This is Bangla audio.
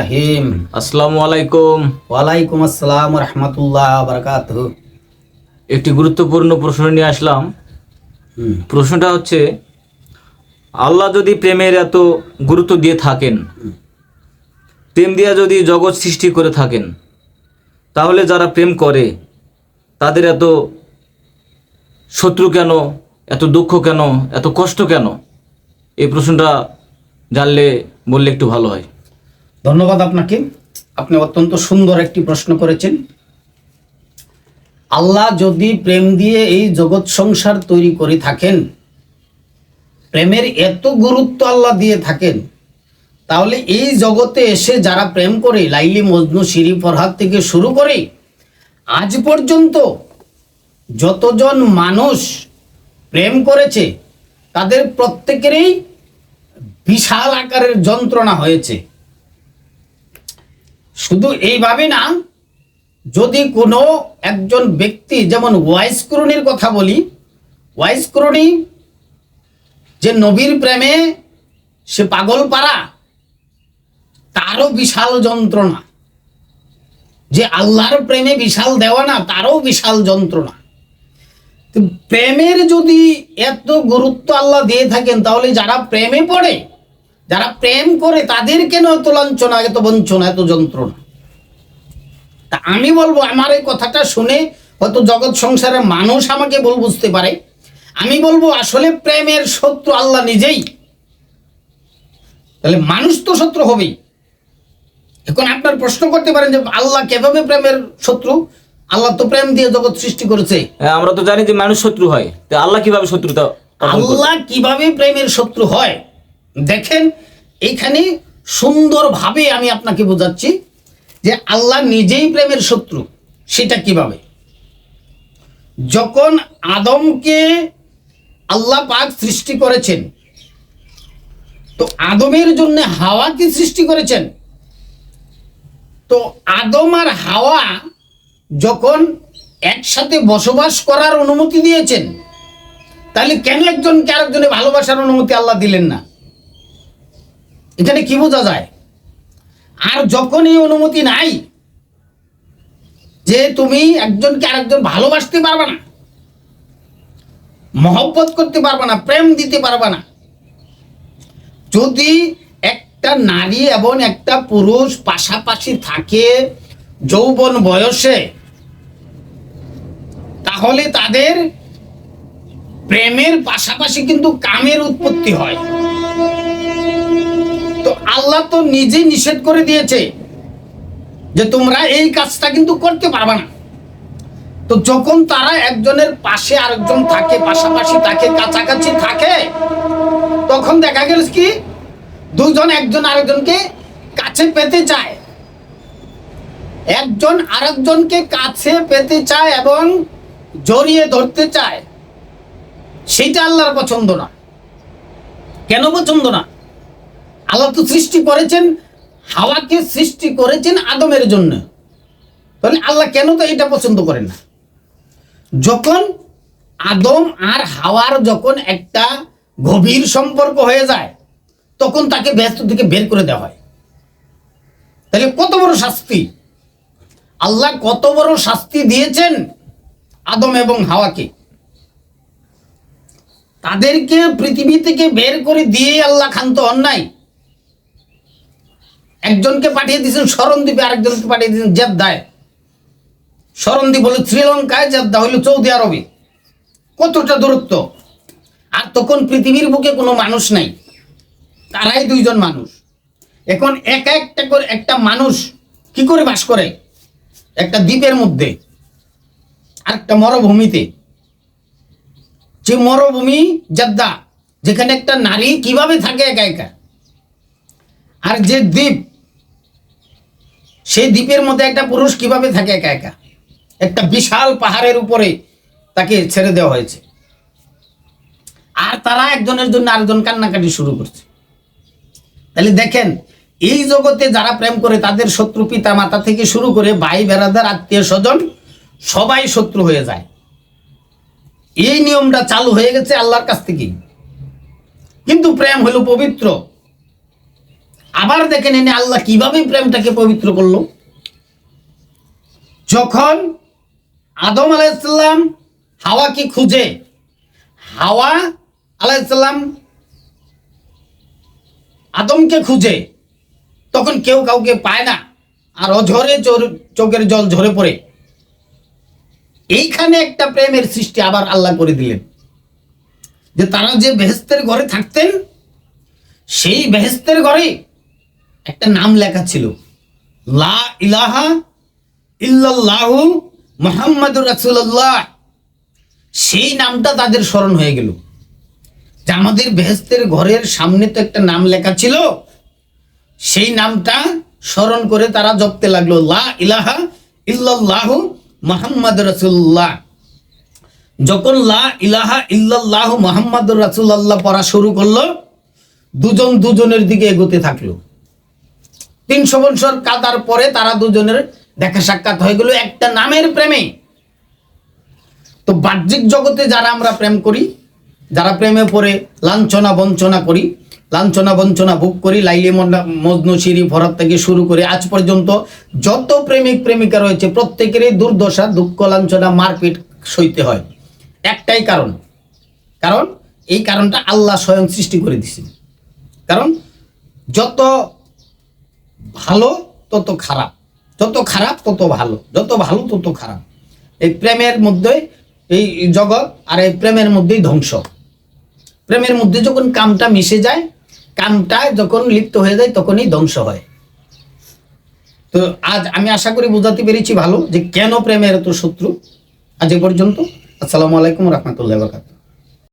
রহিম। আসসালামু আলাইকুম। ওয়ালাইকুম আসসালাম রাহমাতুল্লাহি একটি গুরুত্বপূর্ণ প্রশ্ন নিয়ে আসলাম। প্রশ্নটা হচ্ছে আল্লাহ যদি প্রেমের এত গুরুত্ব দিয়ে থাকেন প্রেম দিয়া যদি জগৎ সৃষ্টি করে থাকেন তাহলে যারা প্রেম করে তাদের এত শত্রু কেন এত দুঃখ কেন এত কষ্ট কেন? এই প্রশ্নটা জানলে বললে একটু ভালো হয়। ধন্যবাদ আপনাকে। আপনি অত্যন্ত সুন্দর একটি প্রশ্ন করেছেন। আল্লাহ যদি প্রেম দিয়ে এই জগৎ সংসার তৈরি করে থাকেন, প্রেমের এত গুরুত্ব আল্লাহ দিয়ে থাকেন, তাহলে এই জগতে এসে যারা প্রেম করে, লাইলি মজনু, শিরি ফরহাদ থেকে শুরু করে, আজ পর্যন্ত যতজন মানুষ প্রেম করেছে তাদের প্রত্যেকেরই বিশাল আকারের যন্ত্রণা হয়েছে। শুধু এইভাবে না, যদি কোনো একজন ব্যক্তি, যেমন ওয়াইস করুণীর কথা বলি, ওয়াইস করুণী যে নবীর প্রেমে সে পাগল পারা তারও বিশাল যন্ত্রণা। যে আল্লাহর প্রেমে বিশাল দেওয়া না তারও বিশাল যন্ত্রণা। প্রেমের যদি এত গুরুত্ব আল্লাহ দিয়ে থাকেন, তাহলে যারা প্রেমে পড়ে, যারা প্রেম করে, তাদের কেন এত লাঞ্ছনা, এত বঞ্চনা, এত যন্ত্রণা? তা আমি বলব, আমার এই কথাটা শুনে হয়তো জগৎ সংসারের মানুষ আমাকে বল বুঝতে পারে। আমি বলব, আসলে প্রেমের শত্রু আল্লাহ নিজেই। তাহলে মানুষ তো শত্রু হবেই। এখন আপনার প্রশ্ন করতে পারেন যে, আল্লাহ কীভাবে প্রেমের শত্রু? আল্লাহ তো প্রেম দিয়ে জগৎ সৃষ্টি করেছে। হ্যাঁ, আমরা তো জানি যে মানুষ শত্রু হয়। তো আল্লাহ কীভাবে শত্রুতা আল্লাহ কীভাবে প্রেমের শত্রু হয়? দেখেন এইখানে সুন্দরভাবে আমি আপনাকে বোঝাচ্ছি যে আল্লাহ নিজেই প্রেমের শত্রু। সেটা কীভাবে? যখন আদমকে আল্লাহ পাক সৃষ্টি করেছেন তো আদমের জন্য হাওয়াকে সৃষ্টি করেছেন? তো আদম আর হাওয়া যখন একসাথে বসবাস করার অনুমতি দিয়েছেন, তাহলে কেন একজনকে আরেকজনে ভালোবাসার অনুমতি আল্লাহ দিলেন না? এখানে কি বোঝা যায়? আর যখন এই অনুমতি নাই, যে তুমি একজনকে আরেকজন ভালোবাসতে পারবে না, মহব্বত করতে পারবে না, প্রেম দিতে পারবে না, যদি একটা নারী এবং একটা পুরুষ পাশাপাশি থাকে, যৌবন বয়সে তাহলে তাদের প্রেমের পাশাপাশি কিন্তু কামের উৎপত্তি হয়। তো আল্লাহ তো নিজে নিষেধ করে দিয়েছে যে তোমরা এই কাজটা কিন্তু করতে পারবে না। তো যখন তারা একজনের পাশে আরেকজন থাকে, পাশাপাশি থাকে কাছাকাছি থাকে, তখন দেখা গেল কি? দুজন একজন আরেকজনকে কাছে পেতে চায়। একজন আরেকজনকে কাছে পেতে চায় এবং জড়িয়ে ধরতে চায় সেইটা আল্লাহর পছন্দ না। কেন পছন্দ না? আল্লাহ তো সৃষ্টি করেছেন, হাওয়াকে সৃষ্টি করেছেন আদমের জন্য। তাহলে আল্লাহ কেন তো এটা পছন্দ করেন না? যখন আদম আর হাওয়ার যখন একটা গভীর সম্পর্ক হয়ে যায়, তখন তাকে ব্যস্ত থেকে বের করে দেওয়া হয়। তাহলে কত বড় শাস্তি? আল্লাহ কত বড় শাস্তি দিয়েছেন? আদম এবং হাওয়াকে। তাদেরকে পৃথিবী থেকে বের করে দিয়ে আল্লাহ খান্ত অন্যায়। একজনকে পাঠিয়ে দিয়েছেন স্মরণদ্বীপে আরেকজনকে পাঠিয়ে দিয়েছেন জেদ্দায়। স্মরণদ্বীপ হলো শ্রীলঙ্কায়, জেদ্দা হইল সৌদি আরবে। কতটা দূরত্ব? আর তখন পৃথিবীর বুকে কোনো মানুষ নাই। তারাই দুইজন মানুষ। এখন এক একটা করে একটা মানুষ কি করে বাস করে? একটা দ্বীপের মধ্যে। একটা মরুভূমিতে। যে মরুভূমি জাদ্দা যেখানে একটা নারী কীভাবে থাকে একা একা? আর যে দ্বীপ, সেই দ্বীপের মধ্যে একটা পুরুষ কীভাবে থাকে একা একা? একটা বিশাল পাহাড়ের উপরে তাকে ছেড়ে দেওয়া হয়েছে। আর তারা একজনের জন্য আরেকজন কান্নাকাটি শুরু করছে। তাহলে দেখেন, এই জগতে যারা প্রেম করে, তাদের শত্রু পিতা মাতা থেকে শুরু করে ভাই বেড়াদার আত্মীয় স্বজন সবাই শত্রু হয়ে যায়। এই নিয়মটা চালু হয়ে গেছে আল্লাহর কাছ থেকে কিন্তু প্রেম হলো পবিত্র। আবার দেখেন এনে আল্লাহ কীভাবে প্রেমটাকে পবিত্র করল? যখন আদম আলাইসাল্লাম হাওয়াকে খুঁজে, হাওয়া আলাইসাল্লাম আদমকে খুঁজে, তখন কেউ কাউকে পায় না। আর অঝরে চোখের জল ঝরে পড়ে। এইখানে একটা প্রেমের সৃষ্টি আবার আল্লাহ করে দিলেন। যে তারা যে বেহেস্তের ঘরে থাকতেন, সেই বেহেস্তের ঘরে একটা নাম লেখা ছিল। লা ইলাহা ইল্লাল্লাহু মুহাম্মাদুর রাসূলুল্লাহ। সেই নামটা তাদের স্মরণ হয়ে গেল। যে আমাদের বেহেস্তের ঘরের সামনে তো একটা নাম লেখা ছিল। সেই নামটা স্মরণ করে তারা জপতে লাগল, লা ইলাহা ইল্লাল্লাহু মুহাম্মাদ রাসূলুল্লাহ। যখন লা ইলাহা ইল্লাল্লাহু মুহাম্মাদুর রাসূলুল্লাহ পড়া শুরু করল, দুজন দুজনের দিকে এগোতে থাকল। তিনশো বছর কাদার পরে তারা দুজনের দেখা সাক্ষাৎ হয়ে গেল একটা নামের প্রেমে। তো বাহ্যিক জগতে যারা আমরা প্রেম করি, যারা প্রেমে পড়ে, লাঞ্ছনা বঞ্চনা করি লাঞ্ছনা বঞ্চনা ভোগ করি, লাইলি মজনু সিঁড়ি ফরাত থেকে শুরু করে আজ পর্যন্ত যত প্রেমিক প্রেমিকা রয়েছে, প্রত্যেকেরই দুর্দশা, দুঃখ, লাঞ্ছনা মারপিট সইতে হয়। একটাই কারণ। কারণ এই কারণটা আল্লাহ স্বয়ং সৃষ্টি করে দিছে কারণ যত ভালো, তত খারাপ। যত খারাপ, তত ভালো। যত ভালো, তত খারাপ। এই প্রেমের মধ্যে এই জগৎ আর এই প্রেমের মধ্যেই ধ্বংস। প্রেমের মধ্যে যখন কামটা মিশে যায় কামটা যখন লিপ্ত হয়ে যায়, তখনই ধ্বংস হয়। তো আজ আমি আশা করি বোঝাতে পেরেছি ভালো যে কেন প্রেমের এত শত্রু? আজ এ পর্যন্ত। আসসালামু আলাইকুম রহমতুল্লাহ